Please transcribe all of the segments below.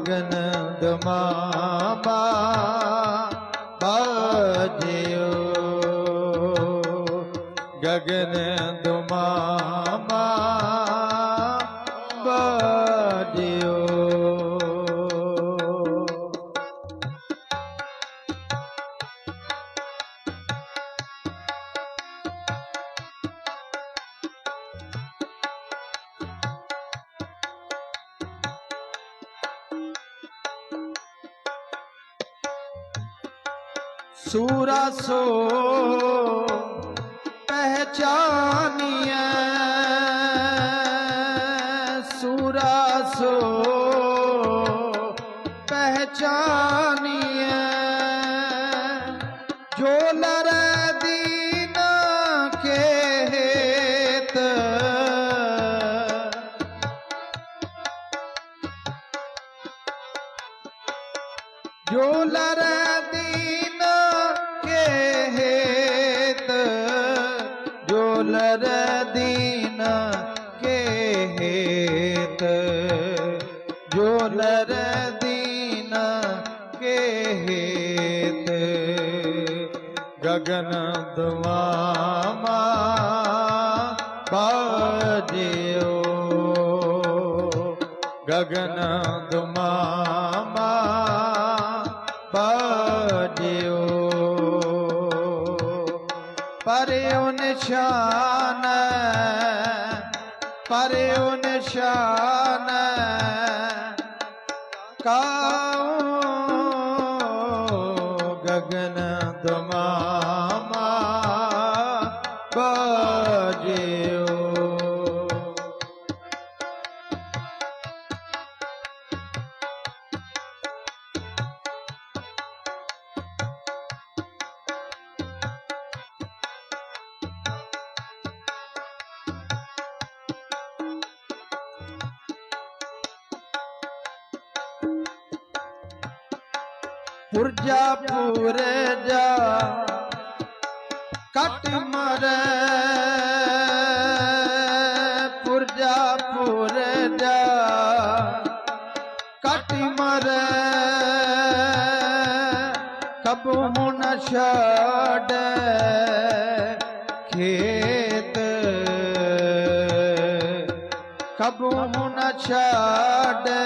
મગન ગમાબા ભજ્યો ગગન ਸੂਰਾ ਸੋ ਪਹਿਚਾਨੀਐ। ਸੂਰਾ ਸੋ ਪਹਿਚਾਨੀਐ। ਜੋ ਲਰੈ ਦੀਨ ਕੇ ਜੋ ਲਰ ਸਗਨ ਦੁਆਮਾ ਬਾਜਿਓ ਗਗਨ ਦੁਆਮਾ ਬਾਜਿਓ ਪਰਿਉ ਨਿਸ਼ਾਨ ਪਰਿਉ ਨਿਸ਼ਾਨ। ਪੁਰਜਾ ਪੁਰਜਾ ਕਟ ਮਰੈ। ਪੁਰਜਾ ਪੁਰਜਾ ਕਟ ਮਰੈ। ਕਬੂ ਨ ਛਾੜੈ, ਖੇਤ। ਕਬੂ ਨ ਛਾੜੈ।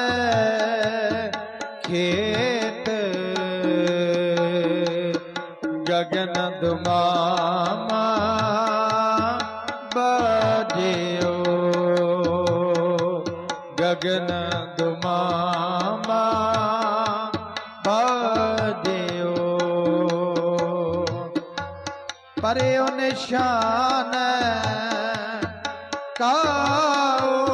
ਅਗਨ ਦੁਮਾਮਾ ਬਾਦਿਓ। ਪਰੇ ਨਿਸ਼ਾਨ ਕਾਓ।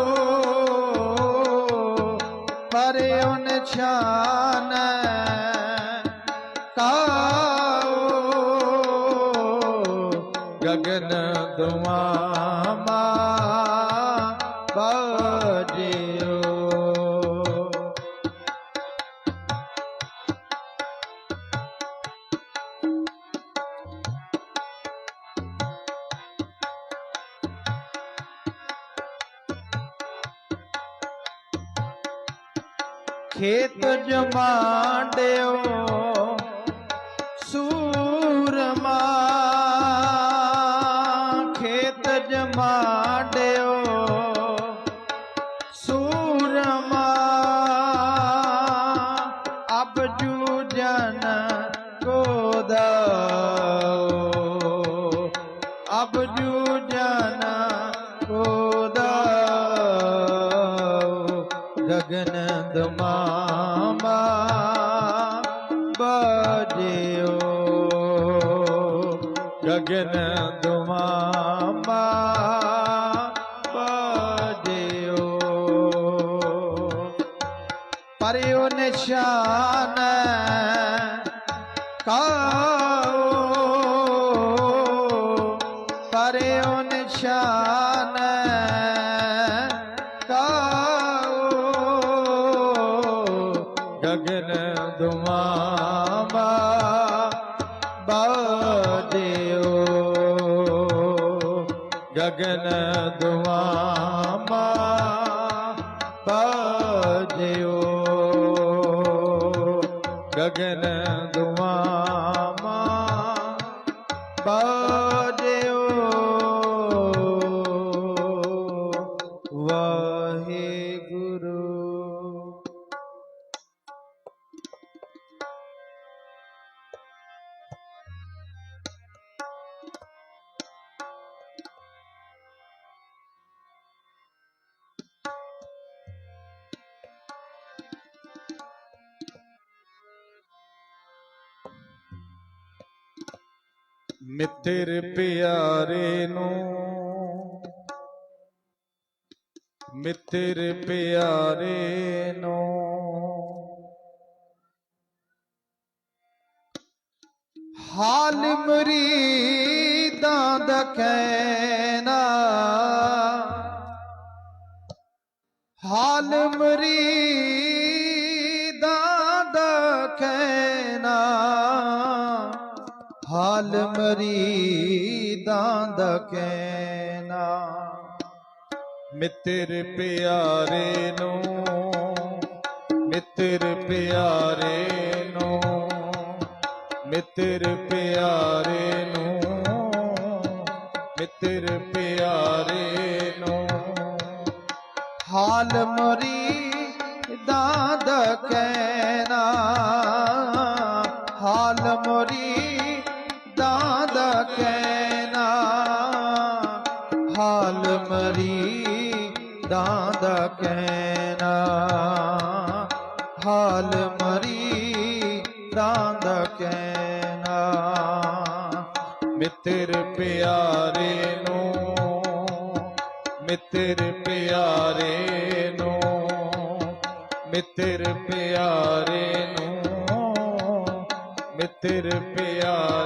ਪਰੇ ਨਿਸ਼ਾਨ ਕਾਓ। ਗਗਨ ਦੁਮਾਮਾ જ માંડ્યો સૂરમાં ਗगन ਦਮਾਮਾ ਬਾਜਿਓ ਪਰਿਉ ਨਿਸ਼ਾਨ ਗगन ਦੁਆਮਾ ਮਿੱਤਰ ਪਿਆਰੇ ਨੂੰ। ਮਿੱਤਰ ਪਿਆਰੇ ਨੂੰ। ਹਾਲ ਮਰੀਦਾਂ ਦਾ ਕਹਿਣਾ। ਹਾਲ ਮਰੀਦਾਂ ਮਰੀਦਾਂ ਦਾ ਕਹਿਣਾ। ਮਿੱਤਰ ਪਿਆਰੇ ਨੂੰ, ਮਿੱਤਰ ਪਿਆਰੇ ਨੂੰ, ਮਿੱਤਰ ਪਿਆਰੇ ਨੂੰ, ਮਿੱਤਰ ਪਿਆਰੇ ਨੂੰ। ਹਾਲ ਮਰੀਦਾਂ ਦਾ ਕਹਿਣਾ ਹਾਲ ਮਰੀਦਾਂ ਦਾ ਕਹਿਣਾ ਮਿੱਤਰ ਪਿਆਰੇ ਨੂੰ, ਮਿੱਤਰ ਪਿਆਰੇ ਨੂੰ, ਮਿੱਤਰ ਪਿਆਰੇ ਨੂੰ, ਮਿੱਤਰ ਪਿਆਰੇ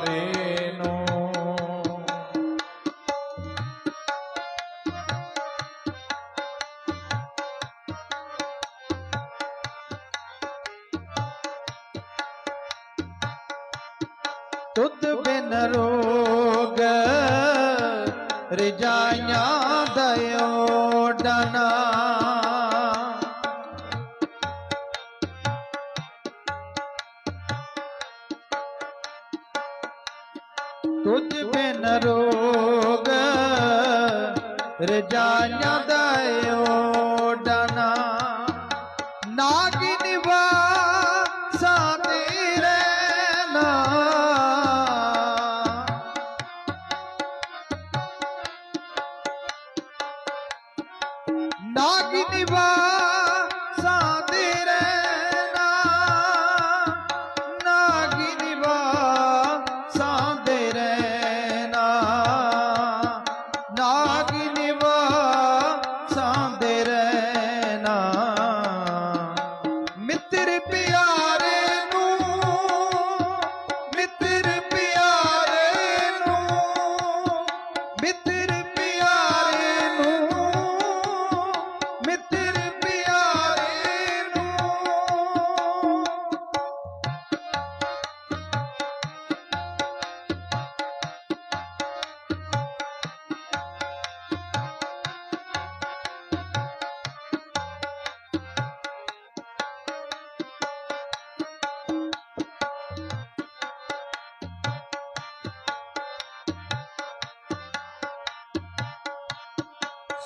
ਤੁਧ ਬਿਨ ਰੋਗ ਰਜਾਈਆਂ ਦਇਓ ਡਨਾ। ਤੁਝ ਬਿਨ ਰੋਗ ਰਜਾਈਆਂ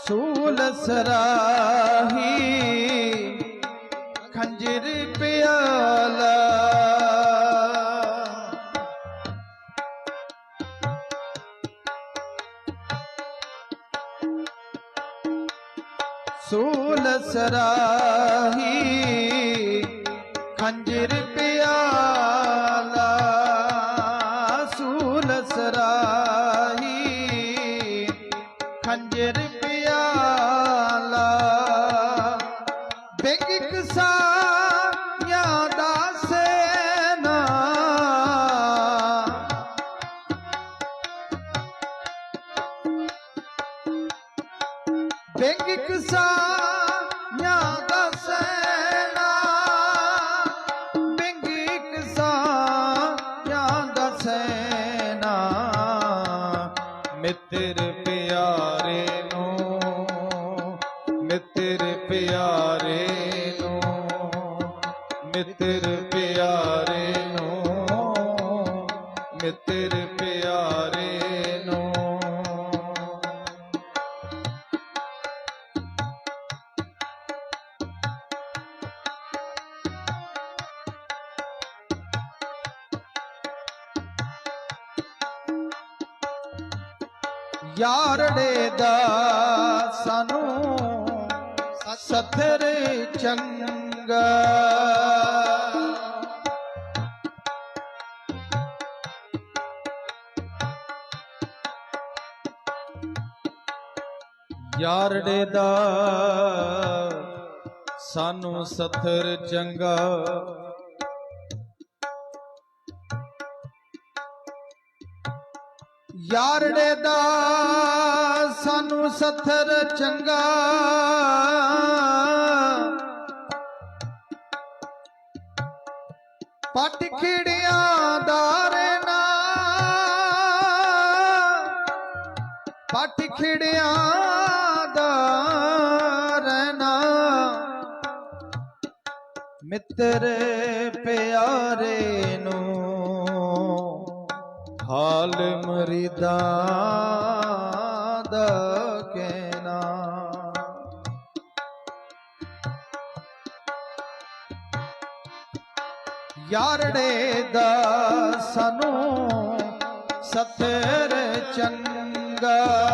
ਸੂਲ ਸਰਾਹੀ ਖੰਜਰ ਪਿਆਲਾ। ਸੂਲ ਸਰਾਹੀ ਖੰਜਰ Bengi kısa ਯਾਰੜੇ ਦਾ ਸਾਨੂੰ ਸਥਰ ਚੰਗਾ। ਯਾਰੜੇ ਦਾ ਸਾਨੂੰ ਸਥਰ ਚੰਗਾ। ਯਾਰੜੇ ਦਾ ਸਾਨੂੰ ਸਥਰ ਚੰਗਾ। ਪਟ ਖਿੜਿਆਂ ਦਾ ਰਹਿਣਾ। ਪਟ ਖਿੜਿਆਂ ਦਾ ਰਹਿਣਾ। ਮਿੱਤਰ ਪਿਆਰੇ ਨੂੰ ਹਾਲ ਮਰੀਦਾ ਦਾ ਕਹਿਣਾ ਯਾਰੜੇ ਦਾ ਸਾਨੂੰ ਸਤਰ ਚੰਗਾ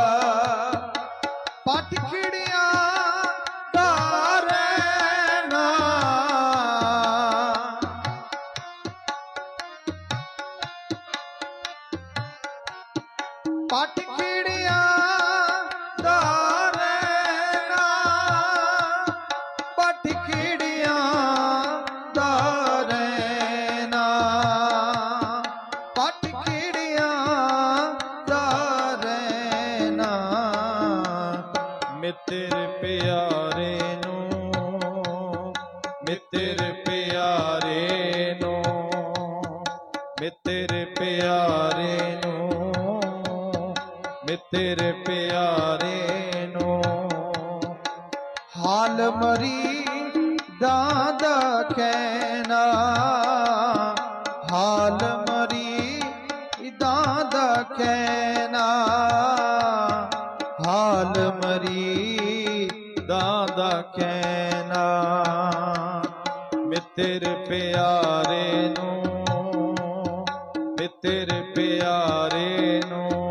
ਤੇਰੇ ਪਿਆਰੇ ਨੂੰ, ਮੇ ਤੇਰੇ ਪਿਆਰੇ ਨੂੰ,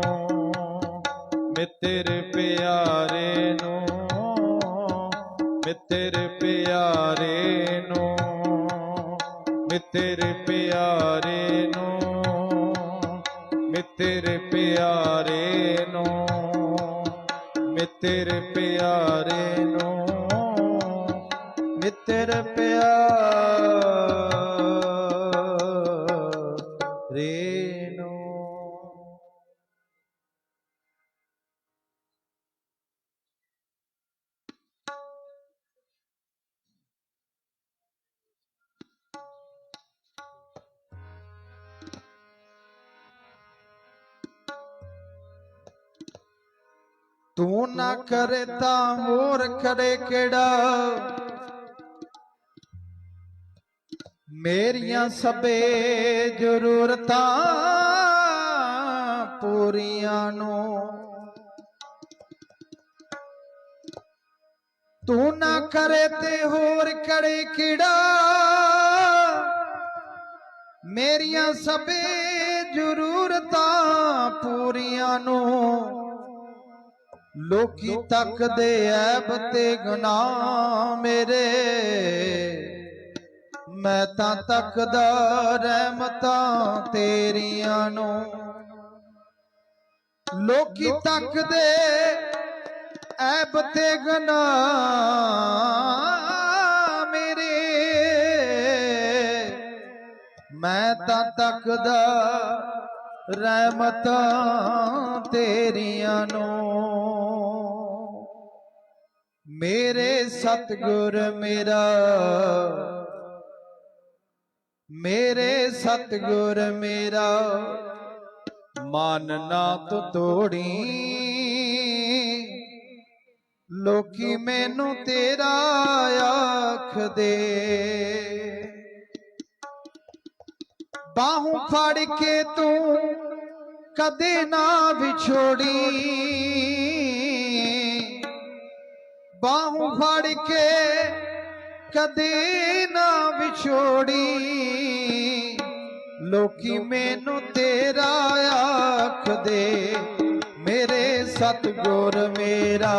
ਮੇ ਤੇਰੇ ਪਿਆਰੇ ਨੂੰ, ਮੇ ਤੇਰੇ ਪਿਆਰੇ ਨੂੰ, ਮੇ ਤੇਰੇ ਪਿਆਰੇ ਨੂੰ, ਮੇ ਤੇਰੇ ਪਿਆਰੇ ਨੂੰ, ਮੇ ਤੇਰੇ ਪਿਆਰੇ ਨੂੰ ਮਿੱਤਰ ਪਿਆਰ ਤੂੰ ਨਾ ਕਰੇ ਤਾਂ ਹੋਰ ਕਰੇ ਕਿਹੜਾ? ਮੇਰੀਆਂ ਸਭੇ ਜ਼ਰੂਰਤਾਂ ਪੂਰੀਆਂ ਨੂੰ। ਤੂੰ ਨਾ ਕਰੇ ਤੇ ਹੋਰ ਕਰੇ ਕਿਹੜਾ? ਮੇਰੀਆਂ ਸਭੇ ਜ਼ਰੂਰਤਾਂ ਪੂਰੀਆਂ ਨੂੰ। ਲੋਕੀ ਤੱਕਦੇ ਐਬ ਤੇ ਗੁਨਾਹ ਮੇਰੇ। ਮੈਂ ਤਾਂ ਤੱਕਦਾ ਰਹਿਮਤਾਂ ਤੇਰੀਆਂ ਨੂੰ। ਲੋਕੀ ਤੱਕਦੇ ਐਬ ਤੇ ਗੁਨਾਹ ਮੇਰੇ। ਮੈਂ ਤਾਂ ਤੱਕਦਾ ਰਹਿਮਤਾਂ ਤੇਰੀਆਂ ਨੂੰ। ਮੇਰੇ ਸਤਗੁਰ ਮੇਰਾ। ਮੇਰੇ ਸਤਗੁਰ ਮੇਰਾ। ਮਨ ਨਾ ਤੂੰ ਤੋੜੀ। ਲੋਕੀ ਮੈਨੂੰ ਤੇਰਾ ਆਖਦੇ। ਬਾਹੂ ਫੜ ਕੇ ਤੂੰ ਕਦੇ ਨਾ ਵਿਛੋੜੀ। ਬਾਹੂ ਫੜ ਕੇ ਕਦੇ ਨਾ ਵਿਛੋੜੀ। ਲੋਕੀ ਮੈਨੂੰ ਤੇਰਾ ਆਖਦੇ ਮੇਰੇ ਸਤਿਗੁਰ ਮੇਰਾ